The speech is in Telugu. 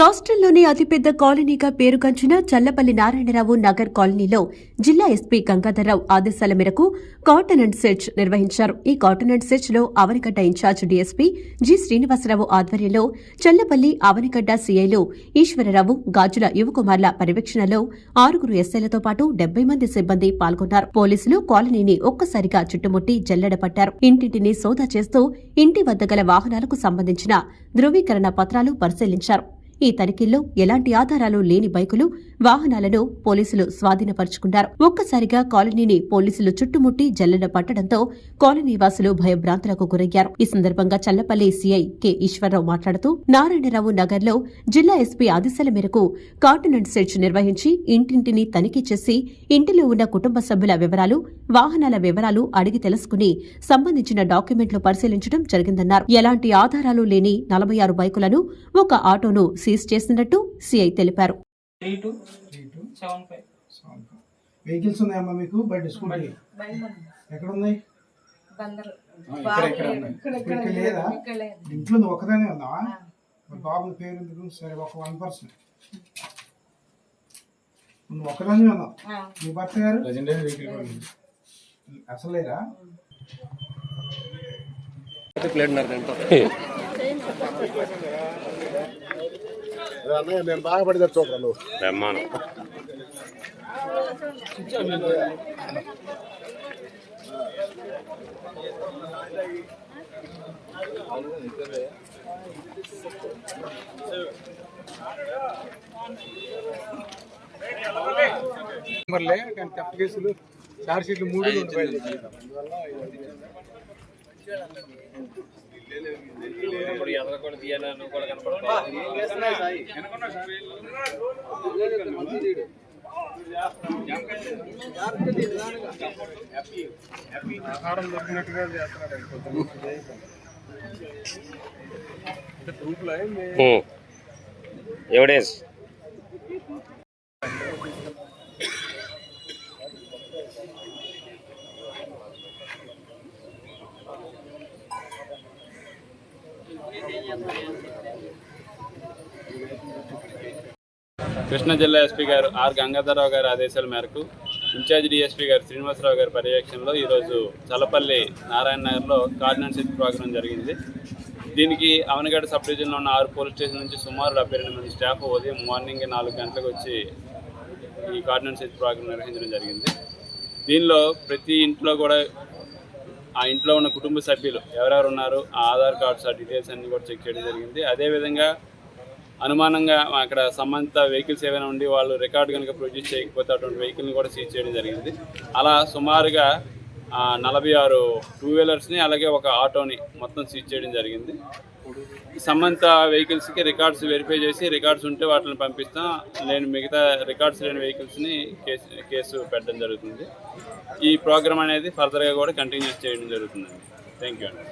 రాష్ట్రంలోనే అతిపెద్ద కాలనీగా పేరుగంచిన చల్లపల్లి నారాయణరావు నగర్ కాలనీలో జిల్లా ఎస్పీ గంగాధర్రావు ఆదేశాల మేరకు కాటన్ అండ్ సెర్చ్ నిర్వహించారు. ఈ cordon and సెర్చ్లో Avanigadda incharge DSP G Srinivasa Rao ఆధ్వర్యంలో చల్లపల్లి అవనిగడ్డ సీఐలు ఈశ్వరరావు గాజుల యువకుమార్ల పర్యవేక్షణలో ఆరుగురు ఎస్ఐలతో పాటు డెబ్బై మంది సిబ్బంది పాల్గొన్నారు. పోలీసులు కాలనీని ఒక్కసారిగా చుట్టుముట్టి జల్లెడ పట్టారు. ఇంటింటిని సోదా చేస్తూ ఇంటి వద్ద గల వాహనాలకు సంబంధించిన ధృవీకరణ పత్రాలు పరిశీలించారు. ఈ తనిఖీల్లో ఎలాంటి ఆధారాలు లేని బైకులు వాహనాలను పోలీసులు స్వాధీనపరుచుకున్నారు. ఒక్కసారిగా కాలనీని పోలీసులు చుట్టుముట్టి జల్లెడ పట్టడంతో కాలనీ వాసులు భయభ్రాంతులకు గురయ్యారు. ఈ సందర్భంగా చల్లపల్లి సీఐ కె ఈశ్వరరావు మాట్లాడుతూ నారాయణరావు నగర్లో జిల్లా ఎస్పీ ఆదేశాల మేరకు కాంటినెంట్ సెర్చ్ నిర్వహించి ఇంటింటిని తనిఖీ చేసి ఇంటిలో ఉన్న కుటుంబ సభ్యుల వివరాలు వాహనాల వివరాలు అడిగి తెలుసుకుని సంబంధించిన డాక్యుమెంట్లు పరిశీలించడం జరిగిందన్నారు. ఎలాంటి ఆధారాలు లేని నలభై ఆరు బైకులను ఒక ఆటోను సీజ్ చేసినట్టు సీఐ తెలిపారు. వెహికల్స్ ఉన్నాయమ్మా మీకు? బండి స్కూటీ ఎక్కడ ఉన్నాయి బందరు. ఇక్కడ ఇక్కడ ఉన్నాయి ఇక్కడ లేదా ఇంట్లో ఉన్నావా? మరి బాబు పేరు ఎందుకు? సరే ఒక వన్ పర్సన్. నువ్వు ఒక్కదానే ఉన్నావు. మీ భర్త గారు? అసలు లేరా? అన్నయ్య నేను బాగా పడితే చూడరా నువ్వు. బ్రహ్మాండం. నెంబర్లే కానీ కేసులు చార్జ్ షీట్లు మూడు ఇప్పుడు ఎదర కూడా తీయాలని కూడా కనపడుతుంది ఆహారం దొరికినట్టుగా చేస్తున్నాడు ఎవిడెన్స్ కృష్ణా జిల్లా ఎస్పీ గారు ఆర్ గంగాధరరావు గారి ఆదేశాల మేరకు ఇన్ఛార్జ్ డిఎస్పీ గారు శ్రీనివాసరావు గారి పర్యవేక్షణలో ఈరోజు చలపల్లి నారాయణ నగర్లో కార్డినెన్స్ ప్రోగ్రాం జరిగింది. దీనికి అవనగడ్డ సబ్ డివిజన్లో ఉన్న ఆరు పోలీస్ స్టేషన్ నుంచి సుమారు డెబ్బై రెండు మంది స్టాఫ్ ఉదయం మార్నింగ్ నాలుగు గంటలకు వచ్చి ఈ కార్డినెన్స్ ప్రోగ్రాం నిర్వహించడం జరిగింది. దీనిలో ప్రతి ఇంట్లో కూడా ఆ ఇంట్లో ఉన్న కుటుంబ సభ్యులు ఎవరెవరు ఉన్నారు ఆ ఆధార్ కార్డ్స్ ఆ డీటెయిల్స్ అన్ని కూడా చెక్ చేయడం జరిగింది. అదేవిధంగా అనుమానంగా అక్కడ సంబంధిత వెహికల్స్ ఏమైనా ఉండి వాళ్ళు రికార్డు కనుక ప్రొడ్యూస్ చేయకపోతే అటువంటి వెహికల్ని కూడా సీజ్ చేయడం జరిగింది. అలా సుమారుగా నలభై ఆరు టూ వీలర్స్ని అలాగే ఒక ఆటోని మొత్తం సీజ్ చేయడం జరిగింది. సంబంధిత వెహికల్స్కి రికార్డ్స్ వెరిఫై చేసి రికార్డ్స్ ఉంటే వాటిని పంపిస్తాం. లేని మిగతా రికార్డ్స్ లేని వెహికల్స్ని కేసు కేసు పెట్టడం జరుగుతుంది. ఈ ప్రోగ్రామ్ అనేది ఫర్దర్గా కూడా కంటిన్యూస్ చేయడం జరుగుతుందండి. థ్యాంక్ యూ అండి.